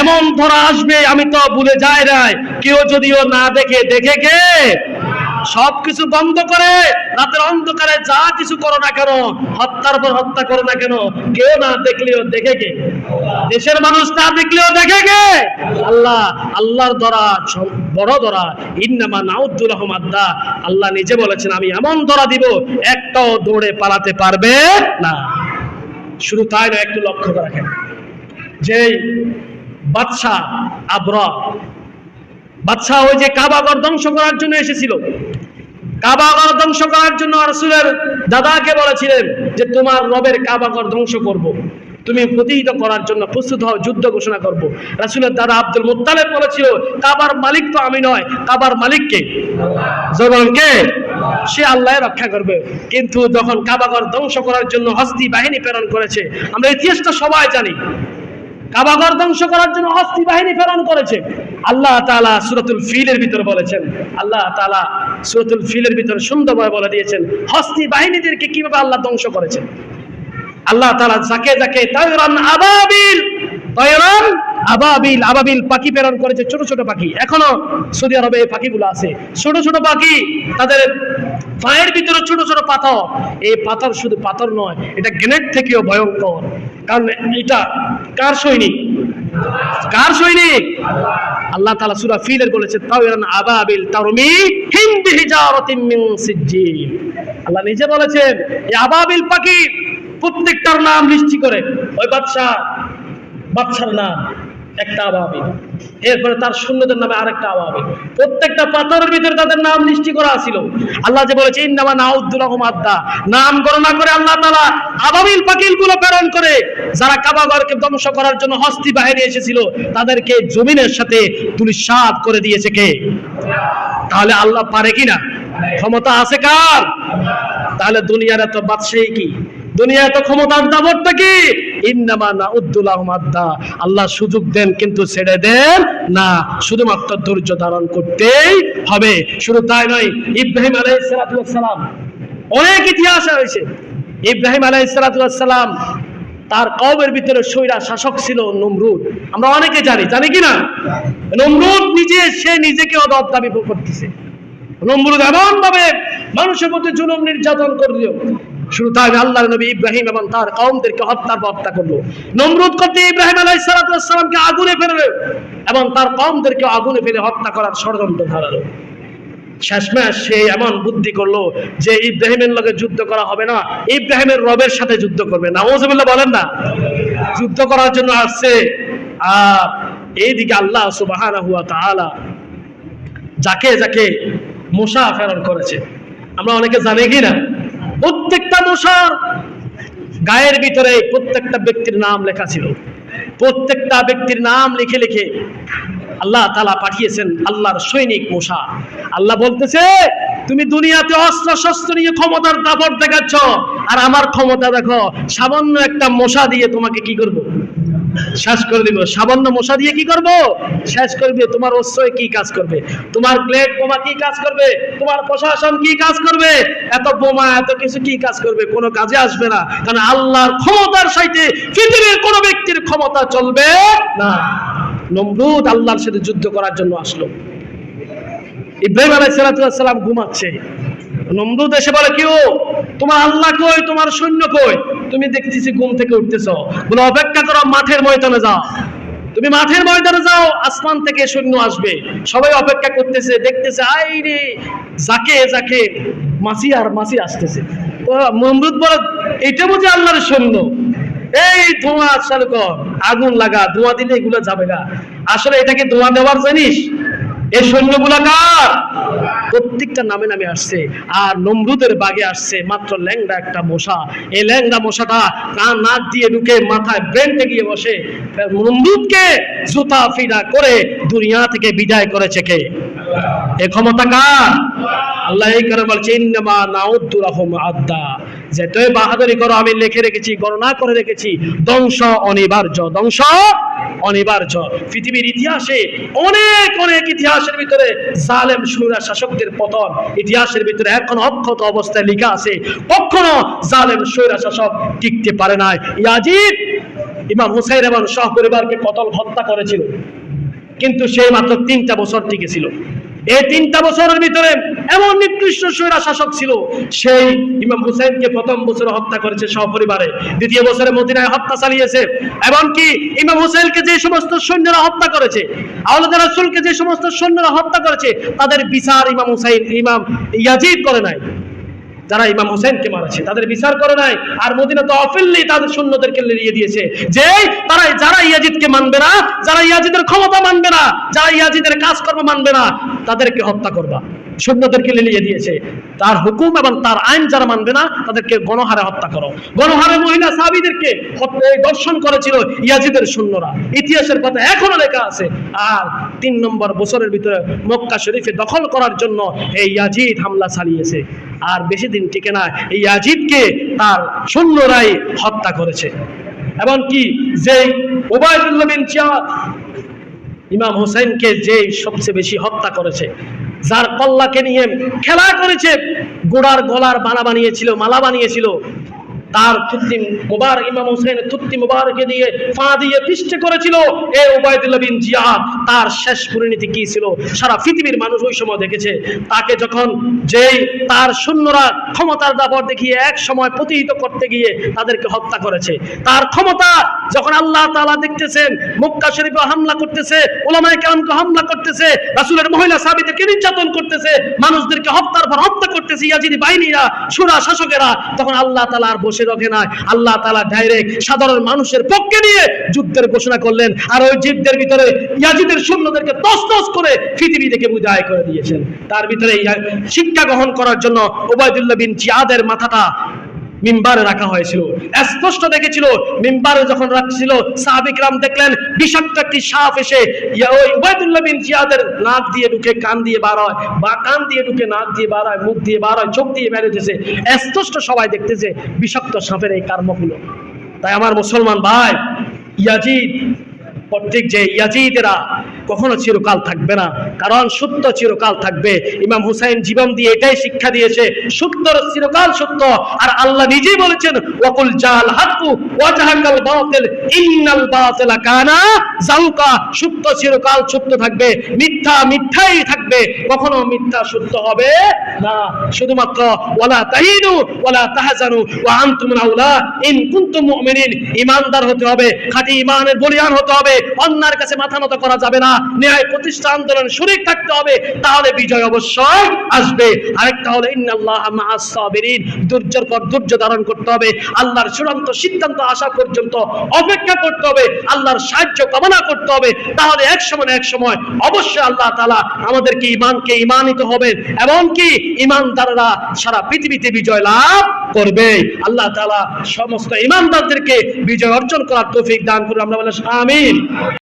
এমন ধরা আসবে, আমি তো ভুলে যাই নাই। কেউ যদিও না দেখে দেখে কে? সবকিছু বন্ধ করে, রাতের অন্ধকারে যা কিছু করো না কেন, হত্যার পর হত্যা করো না কেন, কেউ না দেখলেও দেখে কে? দেশের মানুষ না দেখলেও দেখে কে? আল্লাহ, আল্লাহর ধরা বড় ধরা। ইন্নামা নাউদ্দুল রহমাদ্দা আল্লাহ নিজে বলেছেন, আমি এমন ধরা দিব, একটাও দৌড়ে পালাতে পারবে না। শুধু তাই না, একটু লক্ষ্য রাখেন যে বাদশাহ আবরা, বাদশাহ ওই যে কাবাগর ধ্বংস করার জন্য এসেছিল কাবাগর ধ্বংস করার জন্য রাসূলের দাদাকে বলেছিলেন যে, তোমার রবের কাবাগর ধ্বংস করব। তুমি প্রতিহিত করার জন্য প্রস্তুত হও, যুদ্ধ ঘোষণা করব। রাসূলের দাদা আব্দুল মুত্তালেব বলেছিল, কাবার মালিক তো আমি নয়, কাবার মালিককে জগনকে সে আল্লাহ রক্ষা করবে। কিন্তু যখন কাবাগর ধ্বংস করার জন্য হস্তি বাহিনী প্রেরণ করেছে, আমরা ইতিহাসটা সবাই জানি কাবাগর ধ্বংস করার জন্য হস্তি বাহিনী প্রেরণ করেছে। আল্লাহ তাআলা সুরতুল ফিলের ভিতরে বলেছেন, আল্লাহ তালা সুরতুল ফিলের ভিতরে সুন্দরভাবে বলে দিয়েছেন, হস্তি বাহিনীদেরকে কীভাবে আল্লাহ ধ্বংস করেছেন? আল্লাহ তাআলা যাকে যাকে তায়রান আবাবিল তায়রান আবাবিল আবাবিল পাখি প্রেরণ করেছে, ছোট ছোট পাখি। এখনও সৌদি আরবে এই পাখিগুলো আছে। ছোট ছোট পাখি, তাদের পায়ের ভিতরে ছোট ছোট পাথর। এই পাথর শুধু পাথর নয়, এটা গ্রেনেড থেকেও ভয়ঙ্কর। কারণ এটা কার সৈনিক? কার সৈনিক? আল্লাহ তাআলা সূরা ফিলের বলেছে তাওয়ারান আবাবিল তারমি হিন্দি হিজারাতিন মিন সিজ্জিল আল্লাহ নিজে বলেছেন এই আবাবিল পাখি প্রত্যেকটার নাম লিস্টি করে, ওই বাদশা, বাদশার নাম, একটা আবাবিল এরপরে তার সৈন্যদের নামে আরেকটা আবাবিল প্রত্যেকটা পাথরের ভিতরে তাদের নাম লিস্টি করা ছিল। আল্লাহ যে বলেছে, ইন্নামা নাউদ্দুল আদা নাম গণনা করে আল্লাহ তাআলা আবাবিল পাকিলগুলো প্রেরণ করে, যারা কাবাগরকে ধ্বংস করার জন্য হস্তি বাহিনী এসেছিল, তাদেরকে জমিনের সাথে তুলিশাত করে দিয়েছে কে? তাহলে আল্লাহ পারে কিনা? ক্ষমতা আছে কার? তাহলে দুনিয়ার এত বাদশাহী কি? দুনিয়া এত ক্ষমতার দাবরটা কি? আল্লাহ সুযোগ দেন, কিন্তু ছেড়ে দেন না। শুধুমাত্র ধৈর্য ধারণ করতেই হবে। শুধু তাই নয়, ইব্রাহিম আলাইহিস সালাম, অনেক ইতিহাস হয়েছে ইব্রাহিম আলাইহিস সালাম, তার কওমের ভিতরে সৈরা শাসক ছিল নমরুদ। আমরা অনেকে জানি জানি কি না? নমরুদ নিজে, সে নিজেকে অদব দাবি করতেছে নমরুদ এমন ভাবে মানুষের মধ্যে জুলুম নির্যাতন করল শুরু তাই আল্লাহ নবী ইব্রাহিম এবং তার কওমদেরকে হত্যার পর হত্যা করল। নমরুদ করতে ইব্রাহিম আলাইহিস সালামকে আগুনে ফেলল এবং তার কওমদেরকে আগুনে ফেলে হত্যা করার ষড়যন্ত্র ধারালো। শেষমেশ সে এমন বুদ্ধি করল যে ইব্রাহিমের লগে যুদ্ধ করা হবে না, ইব্রাহিমের রবের সাথে যুদ্ধ করবে না। ওজবিল্লাহ বলেন না, যুদ্ধ করার জন্য আসছে, আর এইদিকে আল্লাহ সুবহানাহু ওয়া তাআলা যাকে যাকে মশা প্রেরণ করেছে। আমরা অনেকে জানি কি না? প্রত্যেকটা মশার গায়ের ভিতরে প্রত্যেকটা ব্যক্তির নাম লেখা ছিল। প্রত্যেকটা ব্যক্তির নাম লিখে লিখে আল্লাহ তালা পাঠিয়েছেন আল্লাহর সৈনিক মশা। আল্লাহ বলতেছে, তুমি দুনিয়াতে অস্ত্র শস্ত্র নিয়ে ক্ষমতার দাপট দেখাচ্ছ, আর আমার ক্ষমতা দেখো, সামান্য একটা মশা দিয়ে তোমাকে কি করব? শেষ করে দিব। সামান্য মশা দিয়ে কি করব? শেষ করবে তোমার অস্ত্র কি কাজ করবে? তোমার প্লেট বোমা কি কাজ করবে? তোমার প্রশাসন কি কাজ করবে? এত বোমা, এত কিছু কি কাজ করবে? কোনো কাজে আসবে না। কারণ আল্লাহর ক্ষমতার সাথে পৃথিবীর কোনো ব্যক্তির ক্ষমতা চলবে না। নমরুদ আল্লাহর সাথে যুদ্ধ করার জন্য আসলো। ইব্রাহিম আলাই সালাম ঘুমাচ্ছে। নমরুদ এসে বলে কেউ তোমার আল্লাহ কই? তোমার সৈন্য কই? তুমি দেখতেছি ঘুম থেকে উঠতেছ। বলে, অপেক্ষা করো, মাঠের ময়দানে যাও। তুমি মাঠের ময়দানে যাও, আসমান থেকে সৈন্য আসবে। সবাই অপেক্ষা করতেছে, দেখতেছে আই রে যাকে যাকে মাসি আর মাসি আসতেছে। তো নমরুদ বলে এটা বুঝি আল্লাহর সৈন্য? এই ধোঁয়া চালু কর আগুন লাগা, ধোঁয়া দিলে এগুলো যাবে না। আসলে এটাকে ধোঁয়া দেওয়ার জানিস? এই সৈন্যগুলা কার প্রত্যেকটা নামে নামে আসছে, আর নমরুদের বাগে আসছে, মাত্র ল্যাংড়া একটা মশা। এই ল্যাংড়া মশাটা কান নাক দিয়ে ঢুকে মাথায় ব্রেনটে গিয়ে বসে। নমরুদকে জুতা ফিরা করে দুনিয়া থেকে বিদায় করেছে কে? এ ক্ষমতা কার আল্লাহ করে বলছে, ইন্নামা নাউদ্দুর রহম আদ্দা। যে তুই বাহাদুরি করো, আমি লিখে রেখেছি, গণনা করে রেখেছি। ধ্বংস অনিবার্য ধ্বংস অনিবার্য। পৃথিবীর ইতিহাসে অনেক অনেক ইতিহাসের ভিতরে জালেম, সুরা, শাসকদের পতন। ইতিহাসের ভিতরে এখন অক্ষত অবস্থায় লেখা আছে, কখনো জালেম, সুরা, শাসক টিকতে পারে নাই। ইয়াজিদ, ইমাম হুসাইন এবং সহপরিবারকে কতল হত্যা করেছিল? কিন্তু সে মাত্র তিনটা বছর টিকেছিল এই তিনটা বছরের ভিতরে এমন নিকৃষ্ট সৈরা শাসক ছিল। সেই ইমাম হুসাইনকে প্রথম বছরে হত্যা করেছে সপরিবারে। দ্বিতীয় বছরে মদিনায় হত্যা চালিয়েছে। এমনকি ইমাম হুসাইনকে যে সমস্ত সৈন্যরা হত্যা করেছে, আওলাদ রাসূলকে যে সমস্ত সৈন্যরা হত্যা করেছে, তাদের বিচার ইমাম হুসাইন, ইমাম ইয়াজিদ করে নাই। যারা ইমাম হোসেনকে মারাছে, তাদের বিচার করে নাই। আর মদিনা তো অফিল্লি তাদের সৈন্যদেরকে লিয়ে দিয়েছে। যে তারা যারা ইয়াজিদকে মানবে না, যারা ইয়াজিদের ক্ষমতা মানবে না, যারা ইয়াজিদের কাজকর্ম মানবে না, তাদেরকে হত্যা করবা। সৈন্যদেরকে লিলিয়ে দিয়েছে। তার হুকুম এবং তার আইন যারা মানবে না, তাদেরকে গণহারে হত্যা করো। গণহারে মহিলা সাহাবীদেরকে দর্শন করেছিল ইয়াজিদের সৈন্যরা ইতিহাসের কথা এখনও লেখা আছে। আর তিন নম্বর বছরের ভিতরে মক্কা শরীফে দখল করার জন্য এই ইয়াজিদ হামলা চালিয়েছে। আর বেশি দিন টিকে না, এই ইয়াজিদকে তার সৈন্যরাই হত্যা করেছে। এমনকি যে জিয়াদ, ইমাম হোসেনকে যে সবচেয়ে বেশি হত্যা করেছে, যার কল্লাকে নিয়ে খেলা করেছে, গোড়ার গলার মালা বানিয়েছিল মালা বানিয়েছিল তার তুত্তি মুবার ইমাম হোসেনের তুত্তি মুবারকে দিয়ে ফা দিয়ে পৃষ্ঠে করেছিল। এ ওবায়দুল্লাহ বিন জিয়াদ, তার শেষ পরিণতি কি ছিল? সারা পৃথিবীর মানুষ ওই সময় দেখেছে। তাকে যখন যেই তার সৈন্যরা ক্ষমতার দাপট দেখিয়ে এক সময় প্রতিহিত করতে গিয়ে তাদেরকে হত্যা করেছে। তার ক্ষমতা যখন আল্লাহ তাআলা দেখতেছেন, মক্কা শরীফে হামলা করতেছে ওলামায়ে কেরামকে হামলা করতেছে, রাসূলের মহিলা সাহাবীদেরকে নির্যাতন করতেছে, মানুষদেরকে হত্যার পর হত্যা করতেছে, ইয়াজিদি বাহিনীরা, সুরা শাসকেরা, তখন আল্লাহ তাআলা আর বসে রোখে নাই। আল্লাহ তালা ডাইরেক্ট সাধারণ মানুষের পক্ষে নিয়ে যুদ্ধের ঘোষণা করলেন। আর ওই জীবদের ভিতরে ইয়াজিদের সৈন্যদেরকে তস তস করে পৃথিবী থেকে বিদায় করে দিয়েছেন। তার ভিতরে শিক্ষা গ্রহণ করার জন্য ওবায়দুল্লাহ বিন জিয়াদের মাথাটা মিম্বারে রাখা হয়েছিল। স্পষ্ট দেখেছিল, মিম্বারে যখন রাখছিল সাহাবিকরাম দেখলেন, বিষাক্ত একটি সাপ এসে ওই উবাইদুল্লাহ বিন জিয়াদের নাক দিয়ে ঢুকে, কান দিয়ে বার হয়, বা কান দিয়ে ঢুকে নাক দিয়ে বার হয়, মুখ দিয়ে বার হয়, চোখ দিয়ে বেরোতেছে স্পষ্ট সবাই দেখতেছে বিষাক্ত সাপের এই কর্মগুলো। তাই আমার মুসলমান ভাই, ইয়াজিদ, প্রত্যেক যে ইয়াজিদেরা কখনো চিরকাল থাকবে না। কারণ সত্য চিরকাল থাকবে। ইমাম হুসাইন জীবন দিয়ে এটাই শিক্ষা দিয়েছে, সত্য চিরকাল সত্য। আর আল্লাহ নিজেই বলেছেন, ওয়াকুল জাল হাক্কু ওয়াজাহাকাল বাতিল, ইন্নাল বাতিলা কানা জাউকা। সত্য চিরকাল সত্য থাকবে, মিথ্যা মিথ্যাই থাকবে। কখনো মিথ্যা সত্য হবে না। শুধুমাত্র, ওয়ালা তাহিনু, ওয়ালা তাহজানু, ওয়া আনতুমুল আউলা। ইন কুনতুম মুমিনিন ঈমানদার হতে হবে, খাঁটি ঈমানের বলিয়ান হতে হবে। অন্যার কাছে মাথা নত করা যাবে না। ন্যায় প্রতিষ্ঠা আন্দোলন শরীক থাকতে হবে, তাহলে বিজয় অবশ্যই আসবে। আরেকটা হলো, ইন্নাল্লাহ মাআস সাবিরিন। ধৈর্যের পর ধৈর্য ধারণ করতে হবে। আল্লাহর চূড়ান্ত সিদ্ধান্ত আসা পর্যন্ত অপেক্ষা করতে হবে। আল্লাহর সাহায্য কামনা করতে হবে। তাহলে এক সময় এক সময় অবশ্যই আল্লাহ তাআলা আমাদেরকে ঈমানকে ঈমানিত হবেন। এমনকি ঈমানদাররা সারা পৃথিবীতে বিজয় লাভ করবে। আল্লাহ তাআলা সমস্ত ঈমানদারদেরকে বিজয় অর্জন করার তৌফিক দান করুন। আমরা বলে, আমিন।